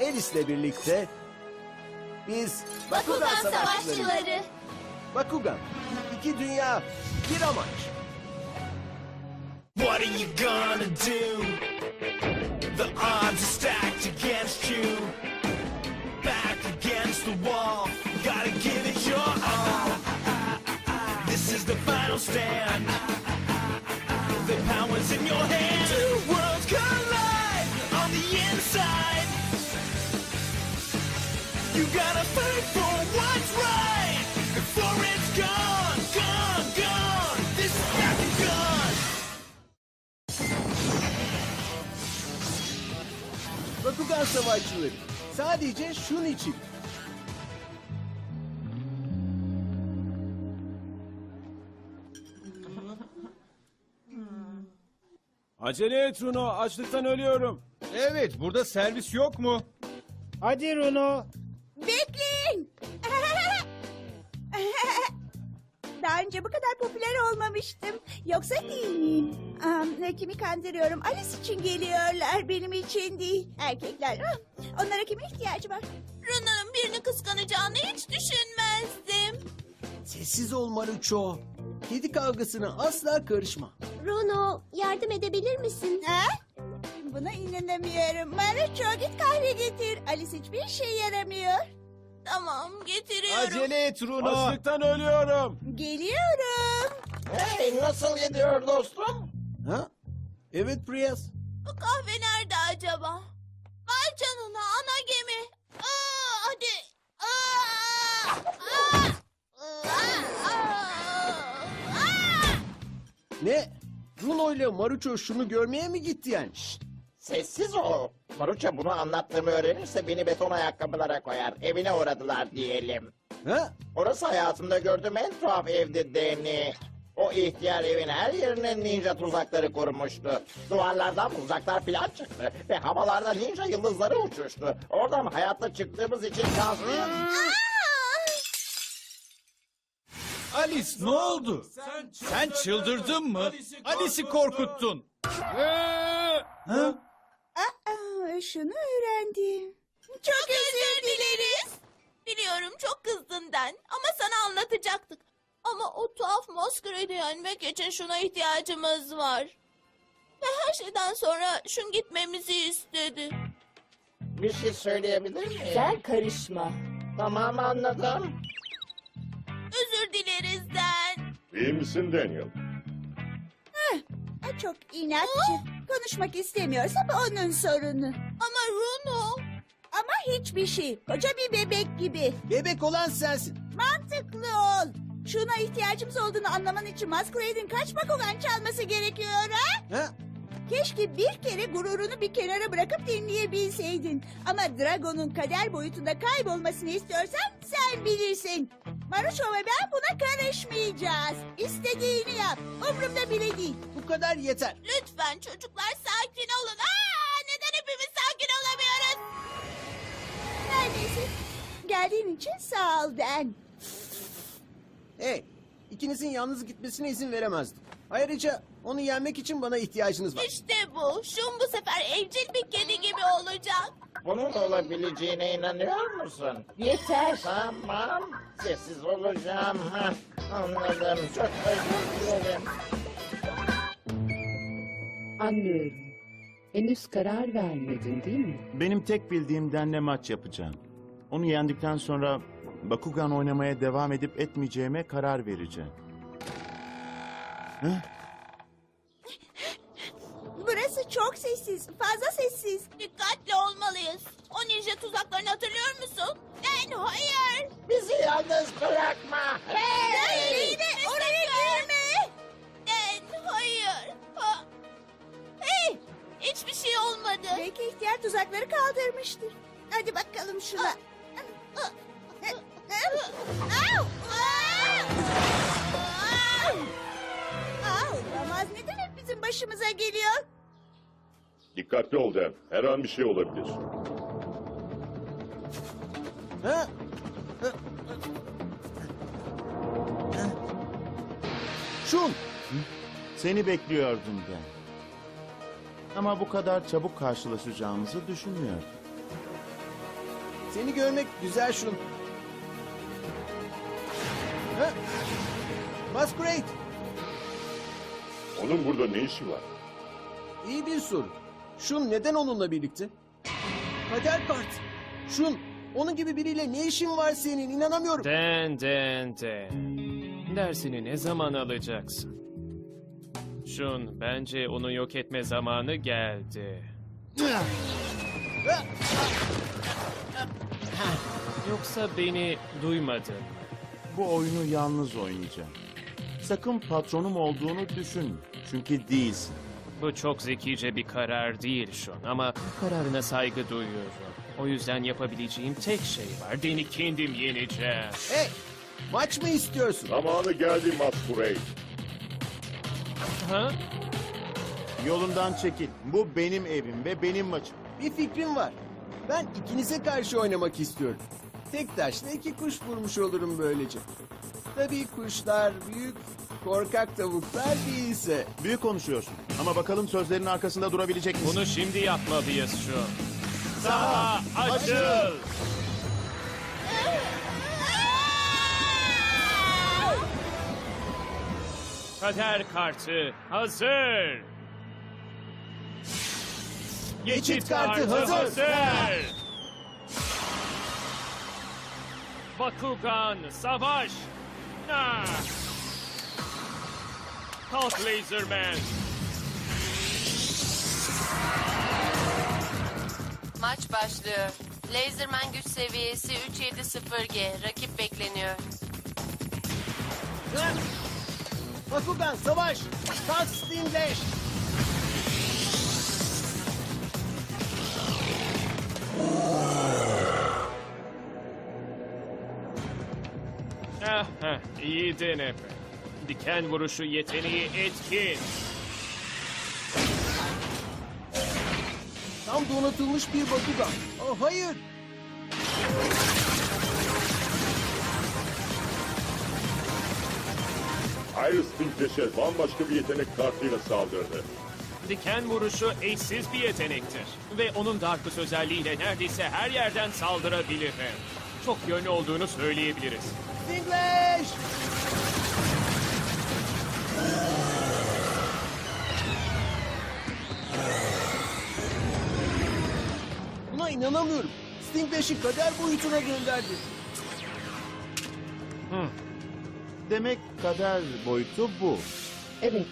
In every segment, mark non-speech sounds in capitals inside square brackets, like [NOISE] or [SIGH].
Alice'le birlikte biz Bakugan, Bakugan Savaşçıları. Savaşçıları. Bakugan, iki dünya, bir amaç. What are you gonna do? The odds are stacked against you. Back against the wall, gotta give it your all. This is the final stand. The power's in your hand. Two worlds collide You gotta fight for what's right before it's gone, gone, gone. This is Bakugan. Bakugan Savaşçıları. Sadece şun için. Acele et Runo, açlıktan ölüyorum. Evet, burada servis yok mu? Hadi Runo. Bekleyin. [LAUGHS] Daha önce bu kadar popüler olmamıştım. Yoksa değil miyim? Aa, kimi kandırıyorum? Alice için geliyorlar, benim için değil. Erkekler. ah, Onlara kimin ihtiyacı var? Runa'nın birini kıskanacağını hiç düşünmezdim. Sessiz ol Marucho. Kedi kavgasına asla karışma. Runo yardım edebilir misin? Ha? Buna inanamıyorum. Marucho git kahve getir. Alice hiçbir şey yaramıyor. Tamam getiriyorum. Acele et Runo. Açlıktan ölüyorum. Geliyorum. Hey nasıl gidiyor dostum? Ha? Evet Priyas. Bu kahve nerede acaba? Vay canına ana gemi. Aa, hadi. Aa, aa, aa, aa, aa. Ne? Bruno ile Marucho şunu görmeye mi gitti yani? Sessiz ol. Maruça bunu anlattığımı öğrenirse beni beton ayakkabılara koyar. Evine uğradılar diyelim. Ha? Orası hayatımda gördüğüm en tuhaf evdi Deni. O ihtiyar evin her yerine ninja tuzakları kurmuştu. Duvarlardan uzaklar filan çıktı. Ve havalarda ninja yıldızları uçuştu. Oradan hayatta çıktığımız için şanslıyım. Alice ne oldu? Sen çıldırdın mı? Alice'i korkuttun. Ha? Aa, şunu öğrendim. Çok özür dileriz. Biliyorum çok kızdın Den ama sana anlatacaktık. Ama o tuhaf maskarayı yenmek için şuna ihtiyacımız var. Ve her şeyden sonra şun gitmemizi istedi. Bir şey söyleyebilir miyim? Sen karışma. Tamam anladım. Özür dileriz Den. İyi misin Daniel? Aa, çok inatçı. Konuşmak istemiyorsa bu onun sorunu. Ama Runo... Ama hiçbir şey. Koca bir bebek gibi. Bebek olan sensin. Mantıklı ol. Şuna ihtiyacımız olduğunu anlaman için Masquerade'in kaç Bakugan çalması gerekiyor ha? Ha? Keşke bir kere gururunu bir kenara bırakıp dinleyebilseydin. Ama Dragon'un kader boyutunda kaybolmasını istiyorsan sen bilirsin. Maruço ve ben buna karışmayacağız. İstediğini yap. Umurumda bile değil. Bu kadar yeter. Lütfen çocuklar sakin olun. Aa, neden hepimiz sakin olamıyoruz? Neredeyse. Geldiğin için sağ ol Den. Hey, ikinizin yalnız gitmesine izin veremezdim. Ayrıca onu yenmek için bana ihtiyacınız var. İşte bu. Şun bu sefer evcil bir kedi gibi olacak. Bunun olabileceğine inanıyor musun? Yeter. Tamam. Sessiz olacağım. Hah, anladım. Çok özür dilerim. Anlıyorum. Henüz karar vermedin değil mi? Benim tek bildiğim denle maç yapacağım. Onu yendikten sonra Bakugan oynamaya devam edip etmeyeceğime karar vereceğim. Burası çok sessiz. Fazla sessiz. Dikkatli olmalıyız. O ninja tuzaklarını hatırlıyor musun? Den hayır. Bizi yalnız bırakma. Hey! Yine oraya girme. Den hayır. Ha. Hey! Hiçbir şey olmadı. Belki ihtiyar tuzakları kaldırmıştır. Hadi bakalım şuna. Au! Olamaz. Neden hep bizim başımıza geliyor? Dikkatli ol Dev. Her an bir şey olabilir. Ha? Şun, Seni bekliyordum ben. Ama bu kadar çabuk karşılaşacağımızı düşünmüyordum. seni görmek güzel Şun. Ha? Masquerade, Onun burada ne işi var? iyi bir soru. Şun neden onunla birlikte? Kader kart. Şun, onun gibi biriyle ne işin var senin? İnanamıyorum. Den den den. Dersini ne zaman alacaksın? Şun, bence onu yok etme zamanı geldi. Yoksa beni duymadın. Bu oyunu yalnız oynayacağım. Sakın patronum olduğunu düşünme. Çünkü değilsin. Bu çok zekice bir karar değil Şun ama kararına saygı duyuyorum. O yüzden yapabileceğim tek şey var. Beni kendim yeneceğim. Hey, maç mı istiyorsun? Zamanı geldi Masquerade. Ha? Yolundan çekil. Bu benim evim ve benim maçım. Bir fikrim var. Ben ikinize karşı oynamak istiyorum. Tek taşla iki kuş vurmuş olurum böylece. Tabii kuşlar büyük, korkak tavuklar değilse. Büyük konuşuyorsun. Ama bakalım sözlerin arkasında durabilecek misin? Bunu şimdi yapmalıyız Şun. Saha açıl! Kader kartı hazır. Geçit kartı hazır. Bakugan savaş. Ha! Kalk Laserman. Maç başlıyor. Laserman güç seviyesi 370G. Rakip bekleniyor. Ha! Bakugan savaş! Steamlash! Ah, ah, iyi deneme. Diken vuruşu yeteneği etkin. Tam donatılmış bir Bakugan. Oh, hayır! Iris Stinkleş'e bambaşka bir yetenek kartıyla saldırdı. Diken vuruşu eşsiz bir yetenektir. Ve onun Darkus özelliğiyle neredeyse her yerden saldırabilir. Çok yönlü olduğunu söyleyebiliriz. Steamlash! Buna inanamıyorum. Stinglash'i kader boyutuna gönderdi. Demek kader boyutu bu. Evet,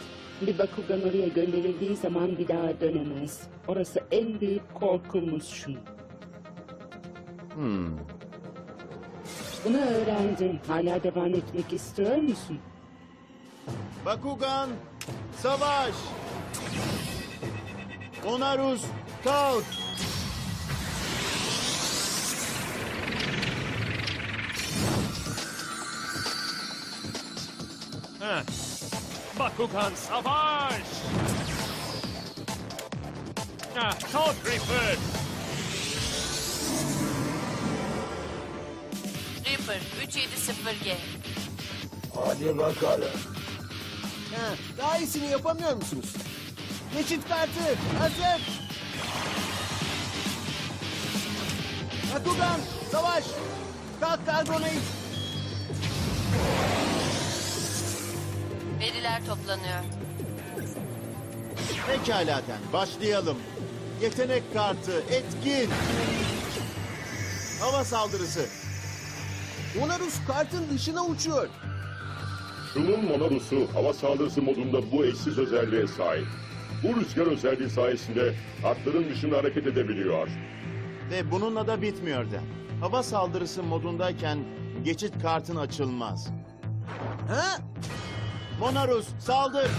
bir Bakugan oraya gönderildiği zaman bir daha dönemez. Orası en büyük korkumuz şu. Hmm. Bunu öğrendin. Hala devam etmek istiyor musun? Bakugan, savaş! Onarus, kalk! Heh. Bakugan savaş! Ah, kalk Reaper! Reaper 370G. Hadi bakalım. Ha, daha iyisini yapamıyor musunuz? Geçit kartı hazır. Bakugan savaş. Kalk Carbonate. Veriler toplanıyor. Pekalaten başlayalım. Yetenek kartı etkin. Hava saldırısı. Onarus kartın dışına uçuyor. Şunun Monarus'u hava saldırısı modunda bu eşsiz özelliğe sahip. Bu rüzgar özelliği sayesinde kartların dışında hareket edebiliyor. Ve bununla da bitmiyor da. Hava saldırısı modundayken geçit kartın açılmaz. Ha? Monarus saldır.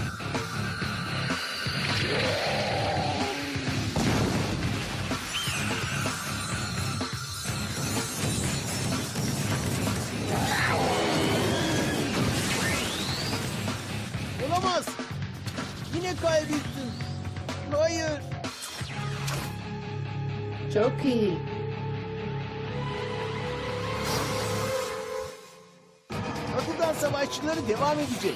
Yine kaybettim. Hayır. Çok iyi. Bakugan savaşçıları devam edecek.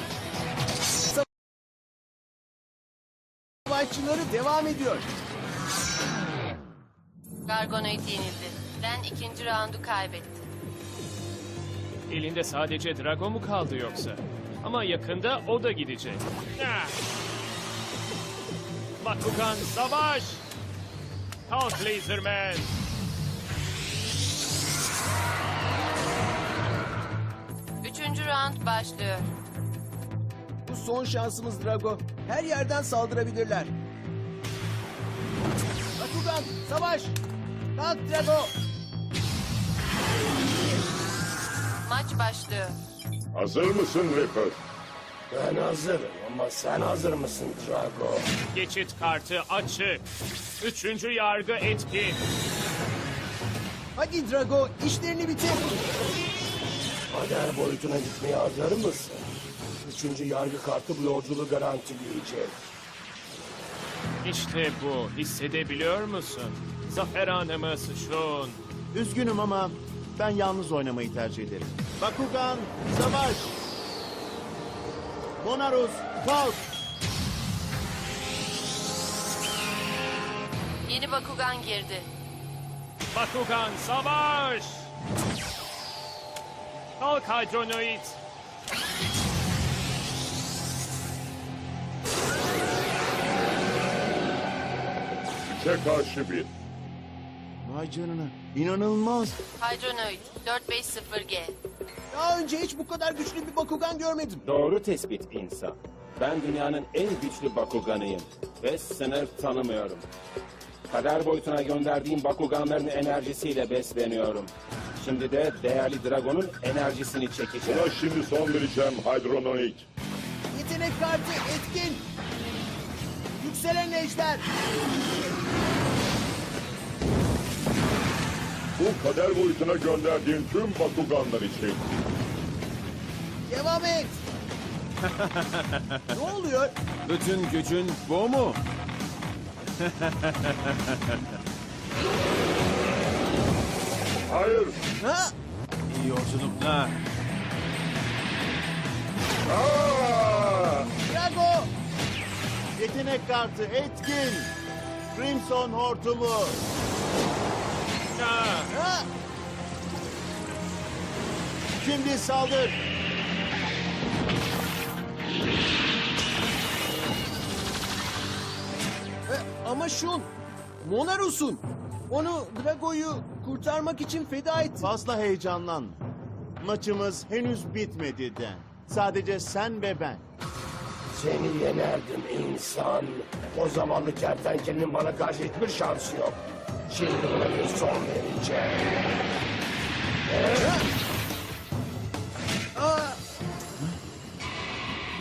Savaşçıları devam ediyor. Gargonoid yenildi. Den ikinci roundu kaybetti. Elinde sadece Drago mu kaldı yoksa? Ama yakında o da gidecek. Ah! Bakugan savaş! Kalk Laserman! Üçüncü round başlıyor. Bu son şansımız Drago. Her yerden saldırabilirler. Bakugan, savaş! Kalk Drago! Maç başlıyor. Hazır mısın Reaper? Ben hazırım ama sen hazır mısın Drago? Geçit kartı açık. Üçüncü yargı etkin. Hadi Drago, işlerini bitir. Kader boyutuna gitmeye hazır mısın? Üçüncü yargı kartı bu yolculuğu garantileyecek. İşte bu. Hissedebiliyor musun? Zafer anımız şun. Üzgünüm ama ben yalnız oynamayı tercih ederim. Bakugan, savaş! Monarus, kalk! Yeni Bakugan girdi. Bakugan savaş! Kalk Hydronoid! İke karşı bir. Vay canına, inanılmaz. Hydronoid 450G. Daha önce hiç bu kadar güçlü bir Bakugan görmedim. Doğru tespit insan. Ben dünyanın en güçlü Bakuganıyım ve sınır tanımıyorum. Kader boyutuna gönderdiğim Bakuganların enerjisiyle besleniyorum. Şimdi de değerli Dragon'un enerjisini çekeceğim. Buna şimdi son vereceğim Hydronoid. Yetenek kartı etkin. Yükselen ejder. Bu kader boyutuna gönderdiğin tüm Bakuganlar için. Devam et. [LAUGHS] ne oluyor? Bütün gücün bu mu? Hayır. Ha? İyi yolculuklar. Aa! Drago. Yetenek kartı etkin. Crimson hortumu. Ha? Şimdi saldır. E, ama şun. Monarus'un. Onu Drago'yu kurtarmak için feda etti. Fazla heyecanlanma. Maçımız henüz bitmedi Den. Sadece sen ve ben. Seni yenerdim insan. O zamanlı kertenkelenin bana karşı hiçbir şansı yok. Bir son vereceğim. Aa,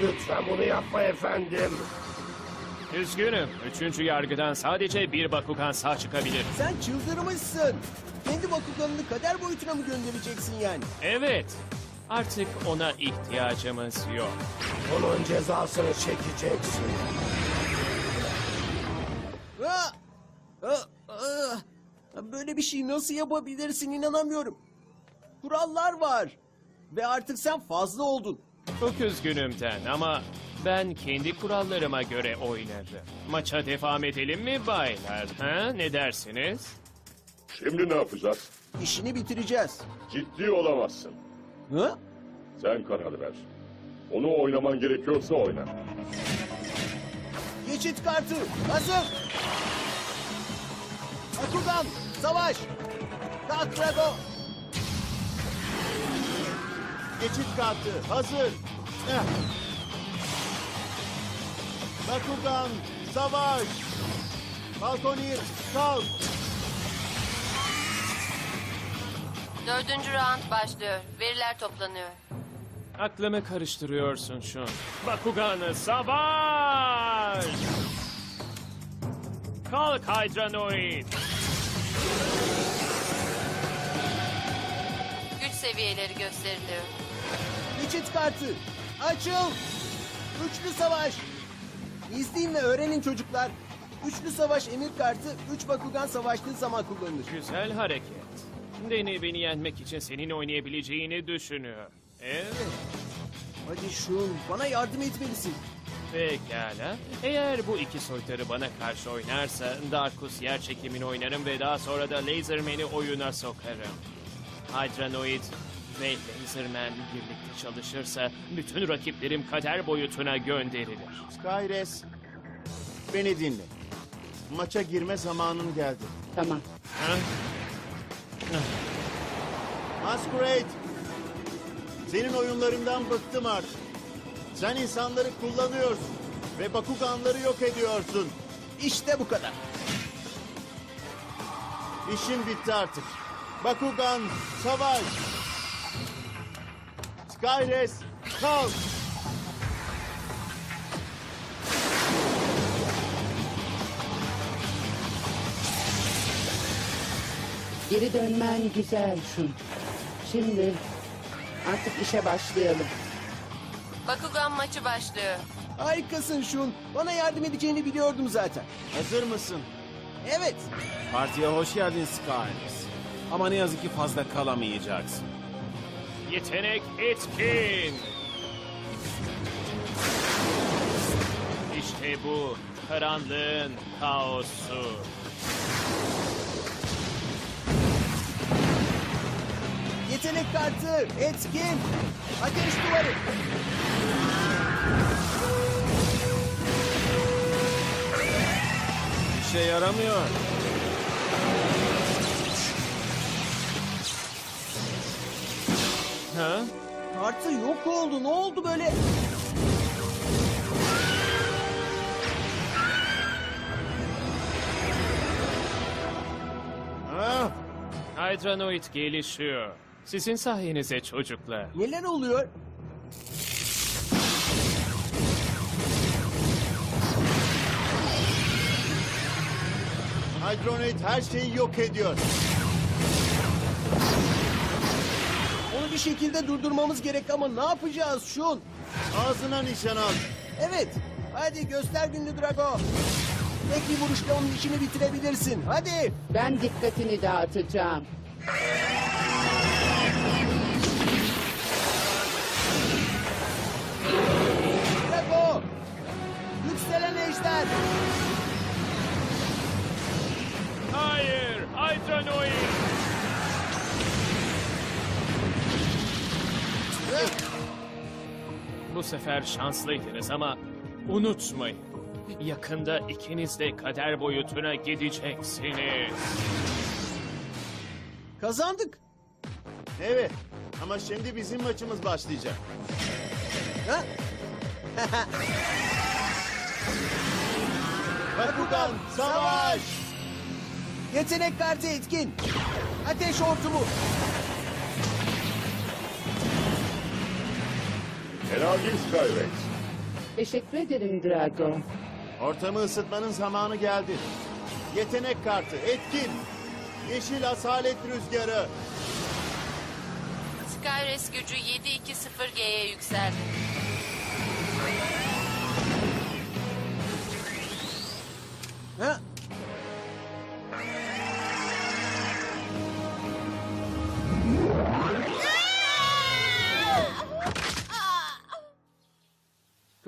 Lütfen bunu yapma efendim. Üzgünüm. Üçüncü yargıdan sadece bir Bakugan sağ çıkabilir. sen çıldırmışsın. Kendi Bakuganını kader boyutuna mı göndereceksin yani? Evet. Artık ona ihtiyacımız yok. Bunun cezasını çekeceksin. Ha? Ha? Böyle bir şey nasıl yapabilirsin inanamıyorum. Kurallar var. Ve artık sen fazla oldun. Çok üzgünüm Den ama ben kendi kurallarıma göre oynarım. Maça devam edelim mi baylar? Ha? Ne dersiniz? Şimdi ne yapacağız? İşini bitireceğiz. Ciddi olamazsın. Ha? Sen karar ver. Onu oynaman gerekiyorsa oyna. Geçit kartı hazır. Bakugan savaş. Kalk Drago. Geçit kartı hazır. Eh. Bakugan, savaş. Falconir, kalk. Dördüncü round başlıyor. Veriler toplanıyor. Aklımı karıştırıyorsun şu an. Bakugan'ı savaş! Kalk Hydranoid! Güç seviyeleri gösteriliyor. Geçit kartı açıl. Üçlü savaş. İzleyin ve öğrenin çocuklar. Üçlü savaş emir kartı 3 Bakugan savaştığı zaman kullanılır. Güzel hareket. Deni beni yenmek için senin oynayabileceğini düşünüyor. Evet. Hadi şun bana yardım etmelisin. Pekala. Eğer bu iki soytarı bana karşı oynarsa Darkus yer çekimini oynarım ve daha sonra da Laserman'i oyuna sokarım. Hydranoid ve Laserman birlikte çalışırsa bütün rakiplerim kader boyutuna gönderilir. Skyres, beni dinle. Maça girme zamanın geldi. Tamam. Ha? Masquerade! Senin oyunlarından bıktım artık. Sen insanları kullanıyorsun ve Bakuganları yok ediyorsun. İşte bu kadar. İşin bitti artık. Bakugan, savaş! Skyres, kalk! Geri dönmen güzel şun. Şimdi artık işe başlayalım. Bakugan maçı başlıyor. Harikasın şun. Bana yardım edeceğini biliyordum zaten. Hazır mısın? Evet. Partiye hoş geldin Skyres. Ama ne yazık ki fazla kalamayacaksın. Yetenek etkin. İşte bu karanlığın kaosu. Yetenek kartı etkin. Ateş duvarı. İşe yaramıyor. Ha? Kartı yok oldu. Ne oldu böyle? Ah, Hydranoid gelişiyor. Sizin sayenizde çocuklar. Neler oluyor? Hydronoid her şeyi yok ediyor. Onu bir şekilde durdurmamız gerek ama ne yapacağız şun? Ağzına nişan al. Evet. Hadi göster günlü Drago. Tek bir vuruşla onun işini bitirebilirsin. Hadi. Ben dikkatini dağıtacağım. Ejder. Hayır, Hydranoid. Bu sefer şanslıydınız ama unutmayın. Yakında ikiniz de kader boyutuna gideceksiniz. Kazandık. Evet ama şimdi bizim maçımız başlayacak. Ha? [LAUGHS] Bakugan, savaş! Yetenek kartı etkin. Ateş hortumu. Değil Skyrex. Teşekkür ederim Drago. Ortamı ısıtmanın zamanı geldi. Yetenek kartı, etkin. Yeşil asalet rüzgarı. Skyres gücü 720G'ye yükseldi.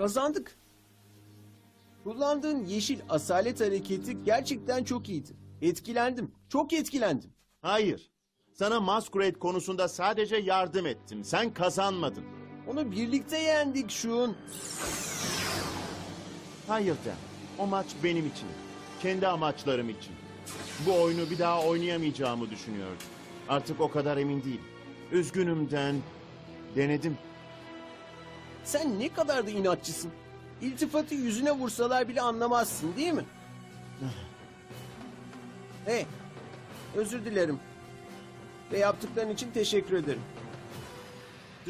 Kazandık. Kullandığın yeşil asalet hareketi gerçekten çok iyiydi. Etkilendim. Çok etkilendim. Hayır. Sana Masquerade konusunda sadece yardım ettim. Sen kazanmadın. Onu birlikte yendik şun. Hayır Dan. O maç benim için. Kendi amaçlarım için. Bu oyunu bir daha oynayamayacağımı düşünüyordum. Artık o kadar emin değilim. Üzgünüm Dan. Denedim. Sen ne kadar da inatçısın. İltifatı yüzüne vursalar bile anlamazsın değil mi? [SIGHS] hey, özür dilerim. Ve yaptıkların için teşekkür ederim.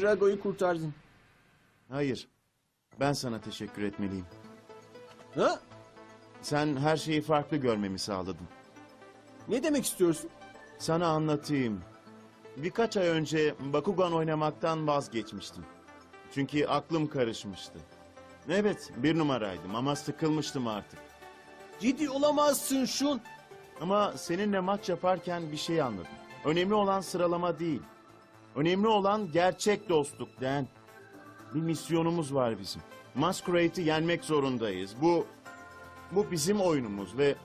Drago'yu kurtardın. Hayır. Ben sana teşekkür etmeliyim. Ha? Sen her şeyi farklı görmemi sağladın. Ne demek istiyorsun? Sana anlatayım. Birkaç ay önce Bakugan oynamaktan vazgeçmiştim. Çünkü aklım karışmıştı. Evet, bir numaraydım ama sıkılmıştım artık. Ciddi olamazsın şun. Ama seninle maç yaparken bir şey anladım. Önemli olan sıralama değil. Önemli olan gerçek dostluk Den. Bir misyonumuz var bizim. Masquerade'i yenmek zorundayız. Bu bu bizim oyunumuz ve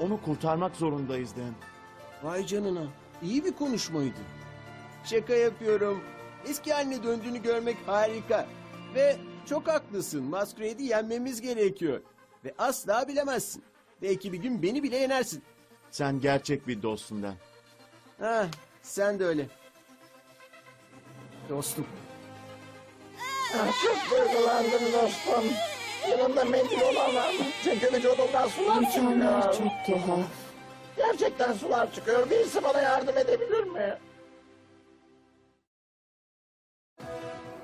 onu kurtarmak zorundayız Den. Vay canına. İyi bir konuşmaydı. Şaka yapıyorum. Eski haline döndüğünü görmek harika. Ve çok haklısın. Masquerade'i yenmemiz gerekiyor. Ve asla bilemezsin. Belki bir gün beni bile yenersin. Sen gerçek bir dostsun Den. Ha, sen de öyle. Dostum. Ah, Çok duygulandım dostum. Yanımda mendil olamam. Çünkü vücudumdan sular İnsanlar çıkıyor. çok tuhaf. Gerçekten sular çıkıyor. Birisi bana yardım edebilir mi?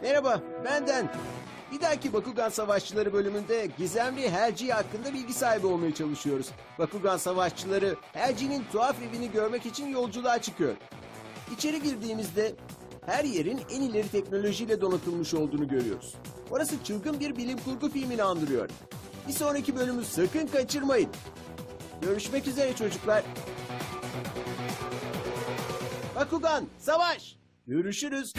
Merhaba, benden. Bir dahaki Bakugan Savaşçıları bölümünde gizemli Helci hakkında bilgi sahibi olmaya çalışıyoruz. Bakugan Savaşçıları Helci'nin tuhaf evini görmek için yolculuğa çıkıyor. İçeri girdiğimizde her yerin en ileri teknolojiyle donatılmış olduğunu görüyoruz. Orası çılgın bir bilim kurgu filmini andırıyor. Bir sonraki bölümü sakın kaçırmayın. Görüşmek üzere çocuklar. Bakugan, savaş! Görüşürüz.